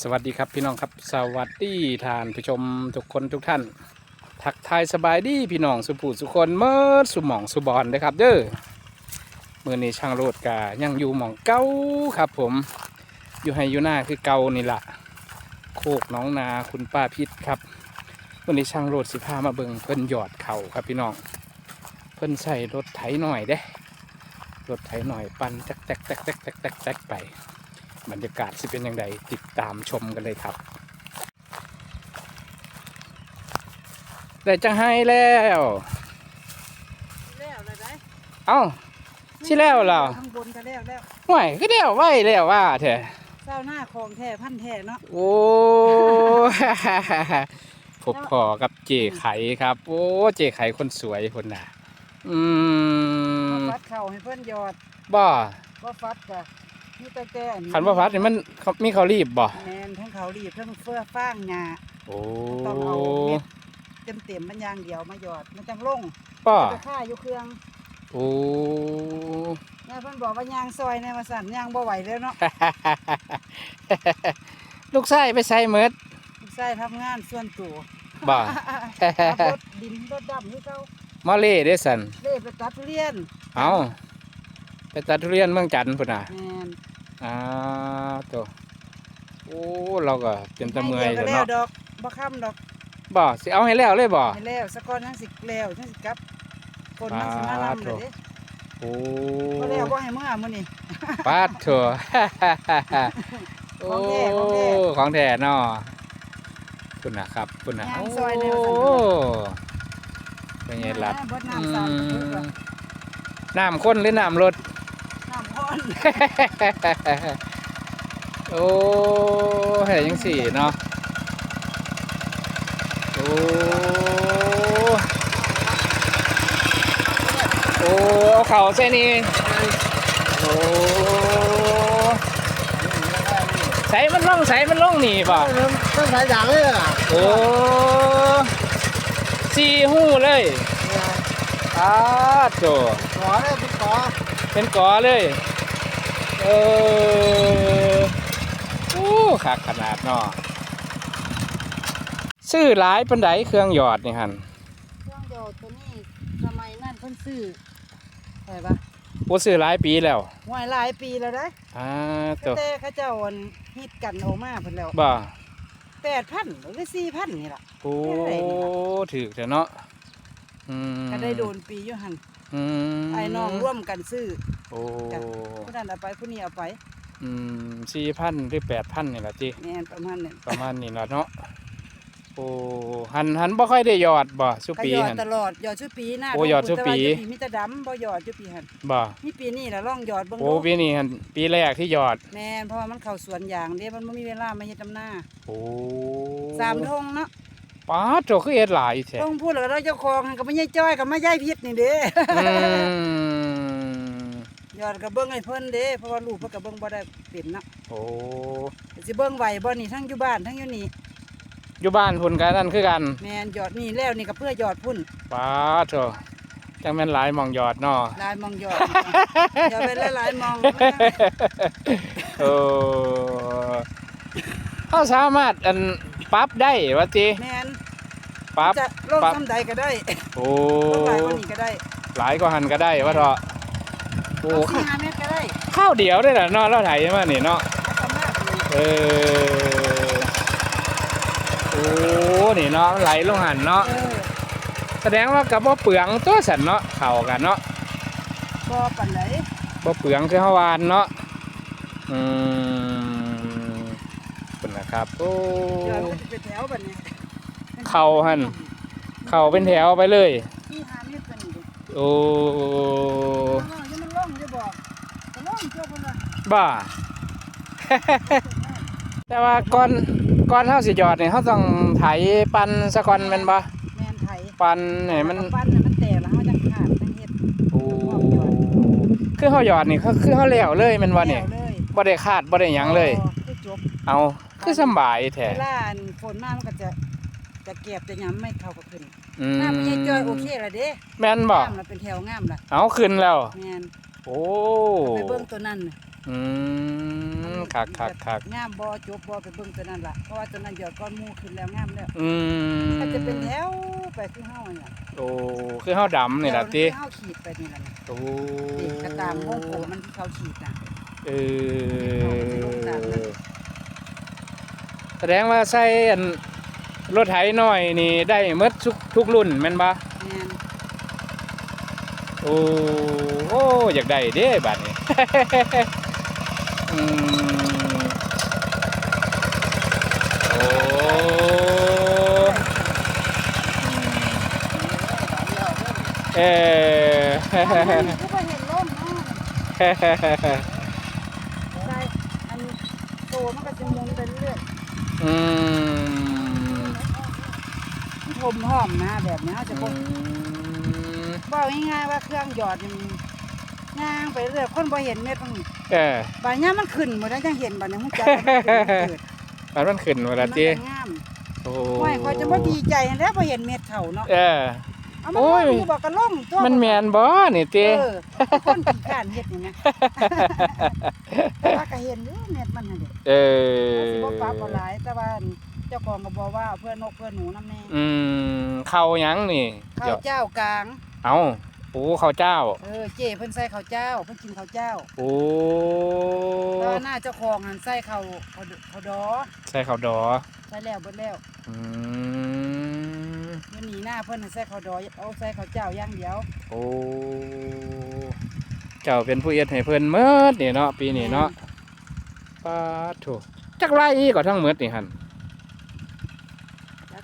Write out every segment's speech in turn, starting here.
สวัสดีครับพี่น้องครับสวัสดีท่านผู้ชมทุกคนทุกท่าน ทักทายสบายดีพี่น้องสุภูสุคนเมื่อสุหมองสุบอนนะครับเด้อเมื่อนี้ช่างโรดกายังอยู่หมองเก้าครับ ผมอยู่ให้อยู่หน้าคือเก่านี่ละโคกน้องนาคุณป้าพิษครับวันนี้ช่างโรดสิพามาเบิ่งเพิ่นหยอดเข่าครับพี่น้อง เพิ่นใส่รถไถหน่อยเด้รถไถหน่อยปั่นแตกแตกแตกแตกแตกแตกแตกไป บรรยากาศสิเป็นยังไงติดตามชมกันเลยครับ ได้จะให้แล้วแล้วเลยได้เอ้าสิแล้วเหรอข้างบนก็แล้วแล้วห่วยก็เดียวไว้แล้วว่าเถอะเจ้าหน้าคลองแท้พันแท้เนาะโอ้พบพอกับเจไขครับ โอ้เจไขคนสวยคนน่ะ อืบ่มฟัดเข่าให้เพิ่นหยอดบ่บ่ฟัดก็ มีแต่แก่อัขันว่าพัดนี่มันเขามีเขารีบบ่แม่นทั้งเขารีบทั้งเฟื่อฟ้างหญ้าโอ้ต้องเอาเม็ดเต็มๆมันอย่างเดียวมาหยอดมันจังลงบ่ไปค่าอยู่เครื่องโอ้ แม่เพิ่นบอกว่ายางซอยในว่าสั่นยางบ่ไหวแล้วเนาะลูกไส้ไปใส่เมิดลูกชายทำงานส่วนตัวบ่ ขับรถดินรถดำนี่เขามาเล่เด้สันเล่ไปตัดทุเรียนเอาไปตัดทุเรียนเมืองจันทน์พุ่นน่ะแม่น อ้าวตัวโอ้เราก็เป็นตะเมื่อยให้แล้วเดียวก็แล้วเนาะดอกบ่ค้ำดอกบ่สิเอาให้แล้วเลยบ่ ให้แล้วสะก้อนทั้งสิแล้วทั้งสิกลับคนทั้งสิมาปาดนำโถ่เลยเด้โอ้บ่แล้วบ่ให้เมื่อมื้อนี้ ปาดเถอะ โอ้ของแท้ของแท้ของแท้เนาะคุณนะครับคุณนะย่างโอ้ซอยแนวสันเป็นไงล่ะเบิดอืน้ำสามเบิดมน้ำข้นหรือน้ำรถน้ำร้อน โอ้เห็นยังสี่เนาะ โอ้ โอ้ เอาเข่าใส่นี่โอ้ใส่มันล่องใส่มันล่องนี่ป่ะต้องสายด่างเลยอะ โอ้สีหู้เลยอ้าโจขอเลยพี่ขอเป็นกอเลย เออโอ้คักขนาดเนาะซื้อหลายปันไดเครื่องหยอดนี่หันเครื่องโยดตัวนี้สมัยนั้นเพิ่นซื้อใช่ปะโอ้ซื้อหลายปีแล้วห่วยหลายปีแล้วเด้ออ่าตัวแต่เขาเจ้าอันฮิตกันออกมาเพิ่นแล้วบ่8,000หรือ4,000นี่ล่ะโอ้เป็นไรนี่ล่ะถือแต่เนาะอืมก็ได้โดนปีอยู่หั่น อืมไอ้น้องร่วมกันซื้อโอ้จ้ะผู้นั้นเอาไปผู้นี้เอาไปอืมสี่พันหรือแปดพันนี่แหละจีแม่นประมาณนั้นประมาณนี้ละเนาะโอ้หันหันบ่ค่อยได้หยอดบ่สุก็ปีหยอดหัน ตลอดหยอดชุปีหน้าโอ้หยอดชุปีแต่ว่าชุมีแต่ดำบ่หยอดชุปีหั่นบ่นี่ปีนี้ล่ะลองหยอดเบิ่งโอ้ดูปีนี้หันปีแรกที่หยอด แม่นเพราะว่ามันเข้าสวนยางเด้มันบ่มีเวลามาเฮ็ดดำนาโอ้สามทงเนาะ ป้าดโจคือเอ็ดหลายแท้ต้องพูดแล้วเราเจ้าของหั่นก็ไม่ใช่จ้อยก็ไม่ใช่พิษนี่เด้อืมหยอดก็เบิ่งให้เพิ่นเด้เพราะว่าลูกเพิ่นก็เบิ่งบ่ได้เป็นเนาะโอ้สิเบิ่งไหวบ่นี่ทั้งอยู่บ้านทั้งอยู่นี่อยู่บ้านพุ่นกันนั่นคือกันแม่นหยอดนี่แล้วนี่ก็เพื่อหยอดพุ่นป้าดโจจังแม่นหลายหมองหยอดเนาะลายมองหยอดหยอดไปหลายๆมองโอ้เขาสามารถอันปรับได้ว่าจีแม่น ปรับจะลงซ้ำใดก็ได้โอ้ลงหลายกว่านี้ก็ได้หลายก็หันก็ได้ว่าเถอะโอ้เอาสี่ห้าเมตรก็ได้ข้าวเดียวได้เหรอเนาะเราไถมานี่เนาะเอาสามารถเลยเออโอ้นี่เนาะไหลลงหันเนาะเออแสดงว่ากับบ่เปลืองตัวสันเนาะเข้ากันเนาะ บ่ปานใดบ่เปลืองคือเฮาวานเนาะ อืมคุณนะครับ โอ้หยอดมันจะเป็นแถวบัดนี้ เข้าหั่นเข้าเป็นแถวไปเลยสี่ห้าเมตรก็นี่เด้โอ้เอาๆอย่ามันล่องจะบอกก็ล่องเจ้าเพิ่นว่าบ้า แต่ว่าก่อนก่อนเฮาสิหยอดนี่เฮาต้องไถปันซะก่อนแม่นบ่แม่นไถปันให้มัน เอาปั้นให้มันแตกแล้วเฮาจังขาดจังเฮ็ดโอ้คือเฮาหยอดนี่คือคือเฮาแล้วเลยแม่นบ่นี่แล้วเลยบ่ได้คาดบ่ได้หยังเลยอ๋อคือจบเอาคือสำบายแท้เวลาอันฝนมามันก็จะ จะเก็บจะหยังไม่เข้าก็ขึ้นอืมน้ำมันยังจ้อยโอเคละเด้แม่นบ่งามละเป็นแถวงามละเอาขึ้นแล้ว แม่นโอ้ไปเบิ่งตัวนั้นน่ะอืมคักคักคักงามบ่จบบ่ไปเบิ่งตัวนั้นล่ะเพราะว่าตัวนั้นยอดก้อนหมูขึ้นแล้วงามแล้วอืมมันจะเป็นแถวไปคือเฮาเนี่ยโอ้คือเฮาดำนี่ล่ะติเฮาขีดไปนี่ล่ะนะโอ้ติดกระตามวงกลมมันที่เขาขีดน่ะ เออแสดงว่าใส่อัน รถไถน้อยนี่ได้หมดทุกทุกรุ่นแม่นบ่แม่นโอ้โอ้อยากได้เด้บัดนี้ อืมโอ้เออ คือบ่เห็นล่มเนาะใช่อันโตมันก็จะหมุนไปเรื่อยอืม ผมหอมนะ แบบนี้เขาจะบ่บอกง่ายๆว่าเครื่องหยอดนี่มันย่างไปเรื่อยคนบ่เห็นเม็ดมันเออบางอย่างมันขึ้นหมดแล้วจังเห็นบัดนี้มันจักว่ามันเกิดมันมันขึ้นเวลามันจีก็งามโอ้ห้อยคอยจะบ่ดีใจแล้วบ่เห็นเม็ดเขาเนาะเออเอาโอ้มันยอยู่บอกกันล่มตัวมันแมนบ่นี่เอตีอคนขี้ข้านเฮ็ดนี่นะแต่ว่าก็เห็นอยู่เม็ดมันนั่นเด้เออสิบ่ปรับบ่หลายแต่ว่า เจ้าของก็บอกว่าเพื่อนนกเพื่อนหนูนำแน่อืมเข้าหยังนี่ข้าวเจ้ากลาง เอาโอ้ข้าวเจ้า เออเจ้เพิ่นใส่ข้าวเจ้า เพิ่นกินข้าวเจ้าโอ้แต่ว่าหน้าเจ้าของหันใส่ข้าวข้าวข้าวดอใส่ข้าวดอใส่แล้วเบิดแล้วอืมเดี๋ยวนี้หน้าเพิ่นน่ะใส่ข้าวดอเอาใส่ข้าวเจ้าอย่างเดียวโอ้เจ้าเป็นผู้เอ็ดให้เพิ่นเมิดนี่เนาะปีนี้เนาะป้าดโถูจักไรก็ทั้งเมิดนี่หั่นจัก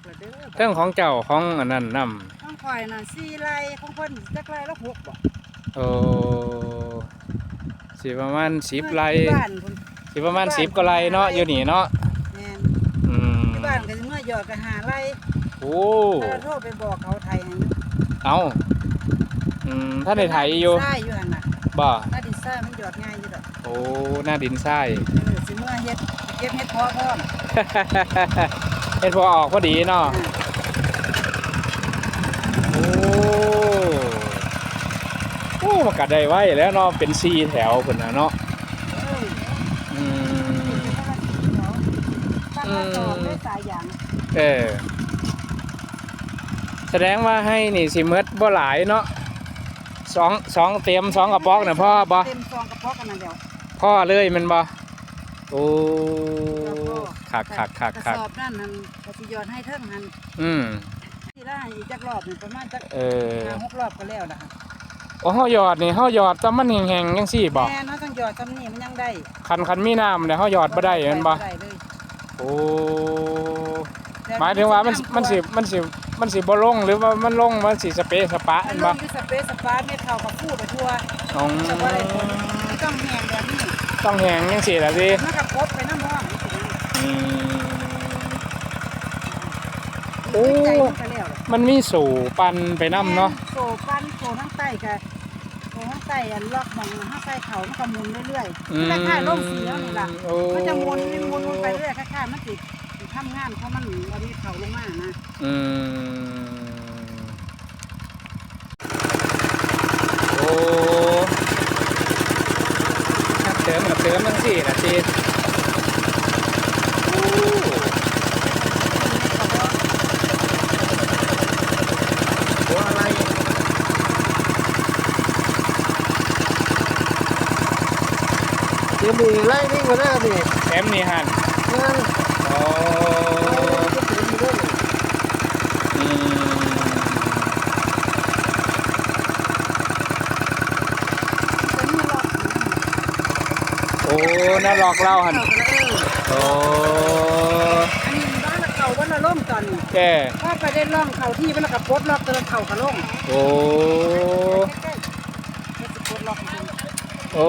ละเด้อเรื่องของเจ้าของอันนั้นนํต้องคอยน่ะ4ไร่ของเพิ่นจักไร่ละ6บ่โอ้สิประมาณ10ไร่ที่บ้านเพิ่นสิประมาณ10กว่าไร่เนาะอยู่นี่เนาะแม่นอืมที่บ้านก็สิเมื่อหยอดก็หาไร่โอ้ถ้าโทรไปบอกเขาไทยให้มันเอาอืมถ้าในไทยอยู่ใช่อยู่หั่นน่ะบ่ถ้าดินทรายมันหยอดง่ายอยู่ดอกโอ้หน้าดินทรายเออสิเมื่อเฮ็ดเก็บเฮ็ดเพาะพร้อม เห็นพอออกพอดีเนาะอ่าโอ้โอ้มันกัดได้ไว้แล้วเนาะเป็นซีแถวคนนะเนาะเอออืมตั้งมาจอดด้วยสายยางเออ แสดงว่าให้นี่สิเมดบ่หลายเนาะสองสองเต็มสองกระป๋องนะพ่อบ่เต็มซองกระเพาะกันนั่นเดียวพ่อเลยแมันบ่ โอ้คักคักคักกระคักสอบนั่นนั่นก็สิหยอดให้เทิงหันอืมทีละอีกจักรอบนี่ประมาณจักเออห้าหกรอบก็แล้วล่ะค่ะโอ้เฮาหยอดนี่เฮาหยอดแต่มันแห้งๆจังซี่บ่แม่เนาะต้องหยอดซำนี้มันยังได้คันคันมีน้ำเนี่ยเฮาหยอดบ่ได้แม่นบ่ได้เลยโอ้หมายถึงว่ามันมันสิมันสิมันสิบ่ลงหรือว่ามันลงมันสิสเปรย์สปะมัแม่นนลบ่งอยู่สเปซสปาเม็ดเข้ากับคู่ไปทั่วอ๋อแต่ว่าได้ผลมันต้องแห้งแบบนี้ ต้องแห้งจังซี่ล่ะสิมันก็พบไปน้ำร้อนนี่สิอืมโอ้ใจมันก็แล้วล่ะมันมีสู่ปันไปนํเนาะโซปันโซทั้งใต้กับโซทั้งใต้อันล็อกมองทั้งใต้เขามันก็หมุนเรื่อยๆอืมันมคล้ายๆลมสีแล้วนี่ล่ะ โอ้มันจะหมุนหมุนหมุนไปเรื่อยคล้ายๆมันติดทำงานเพราะมันวันนี้เขาลงมานะ อืมโอ้ครับเติม กับเติมจังซี่ล่ะสิโอ้หัวอะไรเดี๋ยวมีไล่นี่ก็ได้ดิแอมนี่หั่นนั่นโอ้ก็ถือมีด้วยอืม จะมีล็อก โอ้น่าหลอกเล่าหันเขาก็เออโอ้อันนี้บ้านละเขาวันละล่มตอนนี้แกพอไปได้ล่องเขาที่มันละกับปลดล็อกตัวละเขากระล่งโอ้ใกล้ๆมันจะปลดล็อกจริงโอ้